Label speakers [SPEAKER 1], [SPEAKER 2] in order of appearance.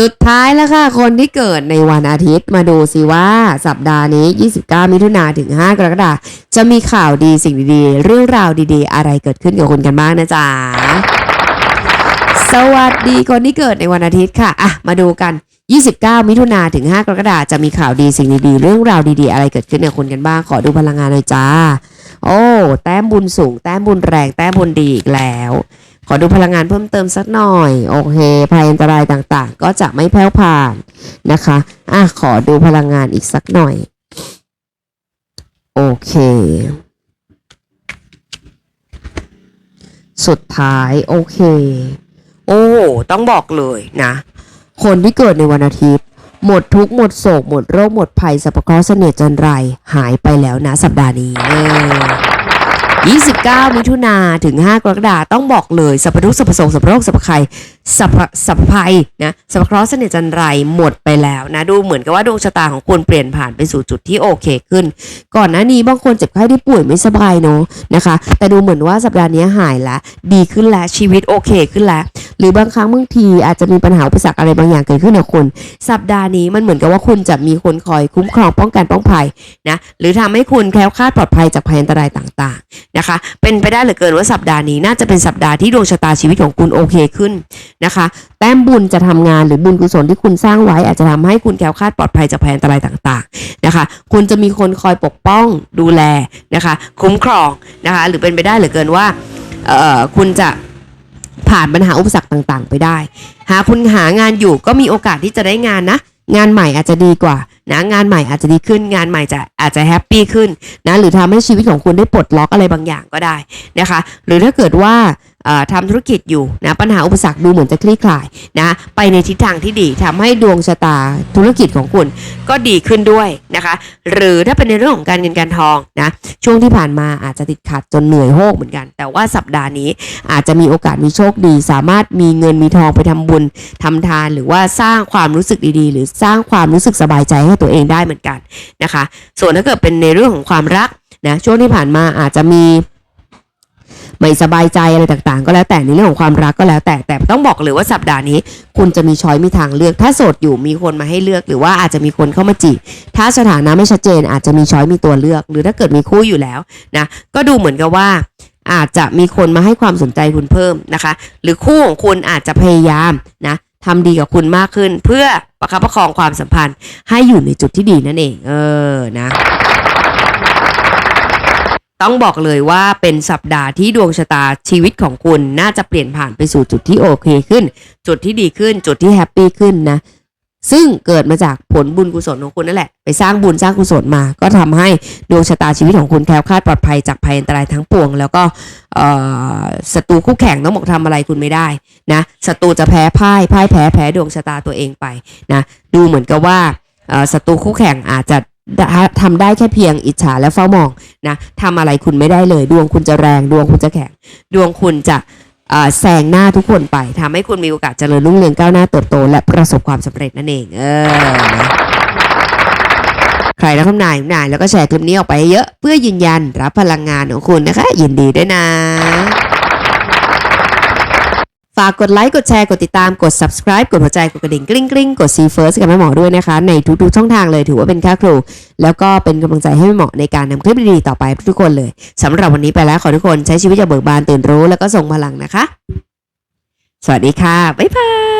[SPEAKER 1] สุดท้ายแล้วค่ะ คนที่เกิดในวันอาทิตย์มาดูสิว่าสัปดาห์นี้ 29 มิถุนาถึง 5 กรกฎาคมจะมีข่าวดีสิ่งดีๆ เรื่องราวดีๆ อะไรเกิดขึ้นกับคุณกันบ้างนะจ๊ะ สวัสดีคนที่เกิดในวันอาทิตย์ค่ะ อะ มาดูกัน 29 มิถุนาถึง 5 กรกฎาคมจะมีข่าวดีสิ่งดีๆ เรื่องราวดีๆ อะไรเกิดขึ้นกับคุณกันบ้าง ขอดูพลังงานหน่อยจ้า โอ้ แต้มบุญสูง แต้มบุญแรง แต้มบุญดีอีกแล้ว ขอดูพลังงานเพิ่มเติมสักหน่อย โอเค ภัยอันตรายต่างๆ ก็จะไม่แผ่วผ่านนะคะอะขอดูพลังงานอีกสักหน่อย โอเค สุดท้ายโอเค โอ้ต้องบอกเลยนะ คนที่เกิดในวันอาทิตย์ หมดทุกหมดโศก หมดโรค หมดภัยสัพพะเคราะห์เสน่ห์จันไร หายไปแล้วนะสัปดาห์นี้ 29 มิถุนาถึง 5 กรกฎาคมต้องบอกเลยสัพพทุกสัพพสงสัพพโรคสัพพภัยสัพสัพภัยนะสัพเคราะห์เสน่ห์จันไรหมดไปแล้วนะดูเหมือนกับว่าดวงชะตาของคุณเปลี่ยนผ่านไปสู่จุดที่โอเคขึ้น ก่อนหน้านี้บางคนเจ็บไข้ได้ป่วยไม่สบายเนาะนะคะ แต่ดูเหมือนว่าสัปดาห์นี้หายแล้วดีขึ้นแล้วชีวิตโอเคขึ้นแล้วหรือบางครั้งบางทีอาจจะมีปัญหาอุปสรรคอะไรบางอย่างเกิดขึ้นกับคุณสัปดาห์นี้มันเหมือนกับว่าคุณจะมีคนคอยคุ้มครองป้องกันป้องภัยนะหรือทำให้คุณแคล้วคลาดปลอดภัยจากภัยอันตรายต่างๆนะคะ เป็นไปได้เหลือเกินว่าสัปดาห์นี้น่าจะเป็นสัปดาห์ที่ดวงชะตาชีวิตของคุณโอเคขึ้น นะคะ แต้มบุญจะทำงานหรือบุญกุศลที่คุณสร้างไว้ อาจจะทำให้คุณแคล้วคลาดปลอดภัยจากภัยอันตรายต่างๆนะคะ คุณจะมีคนคอยปกป้องดูแลนะคะ คุ้มครองนะคะ หรือเป็นไปได้เหลือเกินว่าคุณจะผ่านปัญหาอุปสรรคต่างๆ ไปได้ หาคุณหางานอยู่ก็มีโอกาสที่จะได้งานนะ งานใหม่อาจจะดีกว่านะงานใหม่อาจจะดีขึ้น งานใหม่จะอาจจะแฮปปี้ขึ้นนะหรือทำให้ชีวิตของคุณได้ปลดล็อกอะไรบางอย่างก็ได้นะคะ หรือถ้าเกิดว่า ทำธุรกิจอยู่นะปัญหาอุปสรรคดูเหมือนจะคลี่คลายนะไปในทิศทางที่ดีทำให้ดวงชะตาธุรกิจของคุณ ก็ดีขึ้นด้วยนะคะ หรือถ้าเป็นในเรื่องของการเงินการทองนะช่วงที่ผ่านมาอาจจะติดขัดจนเหนื่อยโฮกเหมือนกัน แต่ว่าสัปดาห์นี้อาจจะมีโอกาสมีโชคดี สามารถมีเงินมีทองไปทำบุญทำทาน หรือว่าสร้างความรู้สึกดีๆ หรือสร้างความรู้สึกสบายใจให้ตัวเองได้เหมือนกันนะคะ ส่วนถ้าเกิดเป็นในเรื่องของความรักนะช่วงที่ผ่านมาอาจจะมี ไม่สบายใจอะไรต่างๆ ก็แล้วแต่ในเรื่องของความรักก็แล้วแต่แต่ต้องบอกเลยว่าสัปดาห์นี้ คุณจะมีช้อยมีทางเลือก ถ้าโสดอยู่มีคนมาให้เลือก หรือว่าอาจจะมีคนเข้ามาจีบถ้าสถานะไม่ชัดเจน อาจจะมีช้อยมีตัวเลือก หรือถ้าเกิดมีคู่อยู่แล้วนะก็ดูเหมือนกับว่าอาจจะมีคนมาให้ความสนใจคุณเพิ่มนะคะ หรือคู่ของคุณอาจจะพยายามนะทำดีกับคุณมากขึ้น เพื่อประคับประคองความสัมพันธ์ให้อยู่ในจุดที่ดีนั่นเอง เออนะ ต้องบอกเลยว่าเป็นสัปดาห์ที่ดวงชะตาชีวิตของคุณน่าจะเปลี่ยนผ่านไปสู่จุดที่โอเคขึ้น จุดที่ดีขึ้น จุดที่แฮปปี้ขึ้นนะ ซึ่งเกิดมาจากผลบุญกุศลของคุณนั่นแหละ ไปสร้างบุญสร้างกุศลมา ก็ทำให้ดวงชะตาชีวิตของคุณแคล้วคลาดปลอดภัยจากภัยอันตรายทั้งปวง แล้วก็เออศัตรูคู่แข่งต้องบอกทำอะไรคุณไม่ได้นะ ศัตรูจะแพ้พ่าย พ่ายแพ้แพ้ดวงชะตาตัวเองไปนะ ดูเหมือนกับว่าเออศัตรูคู่แข่งอาจจะ ทำได้แค่เพียงอิจฉาและเฝ้ามองนะทำอะไรคุณไม่ได้เลย ดวงคุณจะแรง ดวงคุณจะแข็ง ดวงคุณจะแซงหน้าทุกคนไปทำให้คุณมีโอกาสเจริญรุ่งเรืองก้าวหน้าเติบโต และประสบความสำเร็จนั่นเอง เออนะใครรับคำนายนายแล้วก็แชร์คลิปนี้ออกไปเยอะ เพื่อยืนยันรับพลังงานของคุณนะคะ ยินดีด้วยนะากกดไลค์ กดแชร์ กดติดตาม กด subscribe กดหัวใจ กดกระดิ่งกริ๊งกริ๊งกด see first กับแม่หมอด้วยนะคะ ในทุกๆช่องทางเลยถือว่าเป็นค่าครู แล้วก็เป็นกำลังใจให้แม่หมอในการนำคลิปดีๆต่อไปทุกคนเลยสำหรับวันนี้ไปแล้วขอทุกคนใช้ชีวิตอย่างเบิกบานตื่นรู้ แล้วก็ส่งพลังนะคะ สวัสดีค่ะ บ๊ายบาย